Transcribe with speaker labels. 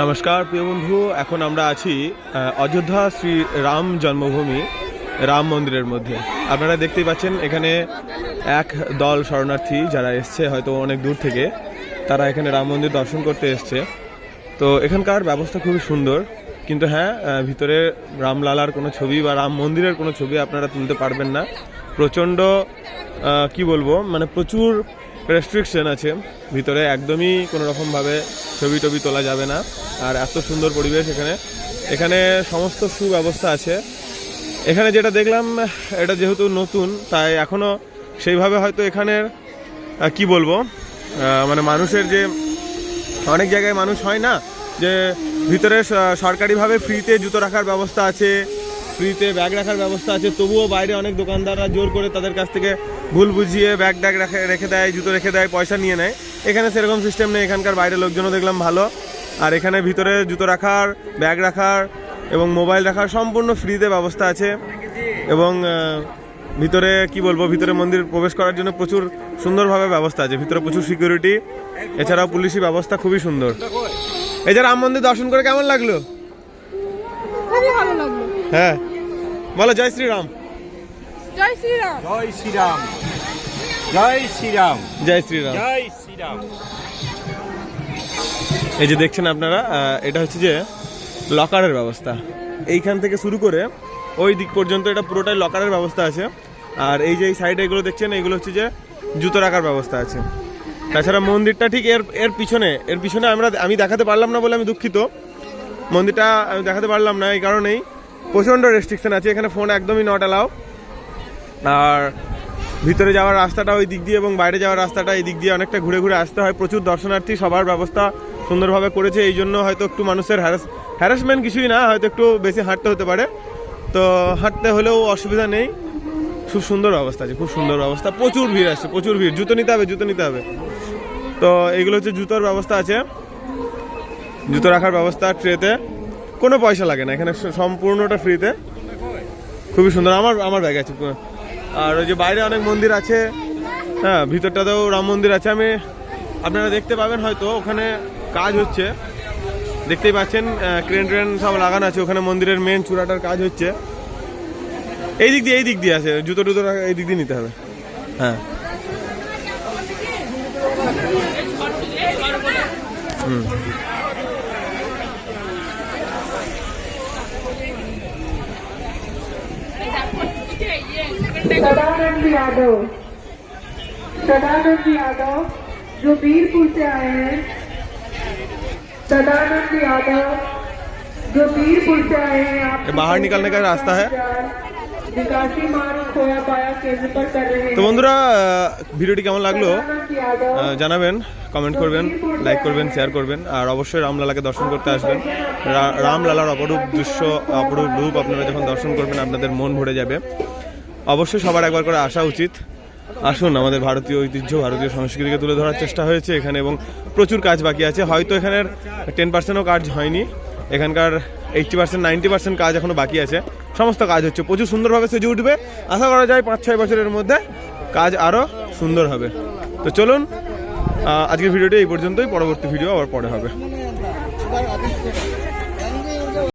Speaker 1: নমস্কার, প্রিয় বন্ধু। এখন আমরা আছি অযোধ্যা শ্রী রাম জন্মভূমি, রাম মন্দিরের মধ্যে। আপনারা দেখতেই পাচ্ছেন, এখানে এক দল শরণার্থী যারা এসছে, হয়তো অনেক দূর থেকে, তারা এখানে রাম মন্দির দর্শন করতে এসছে। তো এখানকার ব্যবস্থা খুবই সুন্দর, কিন্তু হ্যাঁ ভিতরে রামলালার কোনো ছবি বা রাম মন্দিরের কোনো ছবি আপনারা তুলতে পারবেন না। প্রচণ্ড কি বলব মানে প্রচুর রেস্ট্রিকশন আছে। ভিতরে একদমই কোনো রকমভাবে ছবি টবি তোলা যাবে না। আর এত সুন্দর পরিবেশ এখানে। এখানে সমস্ত সুব্যবস্থা আছে। এখানে যেটা দেখলাম, এটা যেহেতু নতুন, তাই এখনও সেইভাবে হয়তো এখানের কি বলব মানে মানুষের যে, অনেক জায়গায় মানুষ হয় না, যে ভিতরে সরকারিভাবে ফ্রিতে জুতো রাখার ব্যবস্থা আছে, ফ্রিতে ব্যাগ রাখার ব্যবস্থা আছে, তবুও বাইরে অনেক দোকানদাররা জোর করে তাদের কাছ থেকে ভুল বুঝিয়ে ব্যাগ ট্যাগ রেখে রেখে দেয় জুতো রেখে দেয় পয়সা নিয়ে নেয়। এখানে সেরকম সিস্টেম নেই এখানকার বাইরের লোকজনও দেখলাম ভালো। আর এখানে ভিতরে জুতো রাখার ব্যাগ রাখার এবং মোবাইল রাখার সম্পূর্ণ ফ্রিতে ব্যবস্থা আছে। এবং ভিতরে কি বলব ভিতরে মন্দির প্রবেশ করার জন্য প্রচুর সুন্দরভাবে ব্যবস্থা আছে। ভিতরে প্রচুর সিকিউরিটি এছাড়াও পুলিশি ব্যবস্থা খুবই সুন্দর। এই যে রাম মন্দির দর্শন করে কেমন লাগল?
Speaker 2: লাগল।
Speaker 1: হ্যাঁ। বলো জয় শ্রীরাম।
Speaker 2: জয় শ্রীরাম।
Speaker 3: জয় শ্রীরাম। জয় শ্রীরাম।
Speaker 1: জয় শ্রীরাম।
Speaker 3: জয় শ্রীরাম।
Speaker 1: এই যে দেখছেন আপনারা এটা হচ্ছে যে লকারের ব্যবস্থা। এইখান থেকে শুরু করে ওই দিক পর্যন্ত এটা পুরোটাই লকারের ব্যবস্থা আছে। আর এই যে এই সাইডে এগুলো দেখছেন এগুলো হচ্ছে যে জুতো রাখার ব্যবস্থা আছে। তাছাড়া মন্দিরটা ঠিক এর এর পিছনে এর পিছনে আমরা আমি দেখাতে পারলাম না বলে আমি দুঃখিত। মন্দিরটা আমি দেখাতে পারলাম না এই কারণেই প্রচণ্ড রেস্ট্রিকশন আছে এখানে ফোন একদমই নট অ্যালাউ আর ভিতরে যাওয়ার রাস্তাটা ওই দিক দিয়ে এবং বাইরে যাওয়ার রাস্তাটা এই দিক দিয়ে অনেকটা ঘুরে ঘুরে আসতে হয়। প্রচুর দর্শনার্থী সবার ব্যবস্থা সুন্দরভাবে করেছে, এই জন্য হয়তো একটু মানুষের হ্যারাস হ্যারাসমেন্ট কিছুই না, হয়তো একটু বেশি হাঁটতে হতে পারে। তো হাঁটতে হলেও অসুবিধা নেই। খুব সুন্দর ব্যবস্থা আছে, খুব সুন্দর ব্যবস্থা প্রচুর ভিড় আসছে প্রচুর ভিড়। জুতো নিতে হবে, জুতো নিতে হবে। তো এগুলো হচ্ছে জুতোর ব্যবস্থা আছে। জুতো রাখার ব্যবস্থা ট্রেতে কোনো পয়সা লাগে না, এখানে সম্পূর্ণটা ফ্রিতে খুবই সুন্দর। আমার আমার ব্যাগ আছে। আর ওই যে বাইরে অনেক মন্দির আছে। হ্যাঁ ভিতরটাতেও রাম মন্দির আছে। আমি, আপনারা দেখতে পাবেন হয়তো, ওখানে কাজ হচ্ছে। দেখতেই পাচ্ছেন ক্রেন ট্রেন সব লাগানো আছে। ওখানে মন্দিরের মেন চূড়াটার কাজ হচ্ছে। এই দিক দিয়ে, এই দিক দিয়ে আছে। জুতো টুতো এই দিক দিয়ে নিতে হবে। হ্যাঁ। হুম।
Speaker 4: सदानंद यादव सदानंद यादव जो वीरपुर से आए हैं सदानंद यादव जो वीरपुर से आए हैं आप
Speaker 1: ये बाहर निकलने का रास्ता है
Speaker 4: निकासी मार्ग खोया पाया केंद्र पर कर रहे
Speaker 1: তো
Speaker 4: हैं
Speaker 1: বন্ধুরা আহ, ভিডিওটি কেমন লাগলো
Speaker 4: सदानंद यादव
Speaker 1: আহ, জানাবেন কমেন্ট করবেন লাইক করবেন শেয়ার করবেন আর অবশ্যই রামলালাকে দর্শন করতে আসবেন রা- রামলালার অপরূপ দৃশ্য অপরূপ রূপ আপনারা যখন দর্শন করবেন আপনাদের মন ভরে যাবে অবশ্যই সবার একবার করে আসা উচিত। আসুন, আমাদের ভারতীয় ঐতিহ্য, ভারতীয় সংস্কৃতিকে তুলে ধরার চেষ্টা হয়েছে এখানে এবং প্রচুর কাজ বাকি আছে। হয়তো এখানের টেন পার্সেন্টও কাজ হয়নি। এখানকার এইটটি পার্সেন্ট নাইনটি পার্সেন্ট কাজ এখনও বাকি আছে। সমস্ত কাজ হচ্ছে। প্রচুর সুন্দরভাবে সেজে উঠবে। আশা করা যায় পাঁচ ছয় বছরের মধ্যে কাজ আরও সুন্দর হবে। তো চলুন আজকের ভিডিওটি এই পর্যন্তই। পরবর্তী ভিডিও আবার পরে হবে।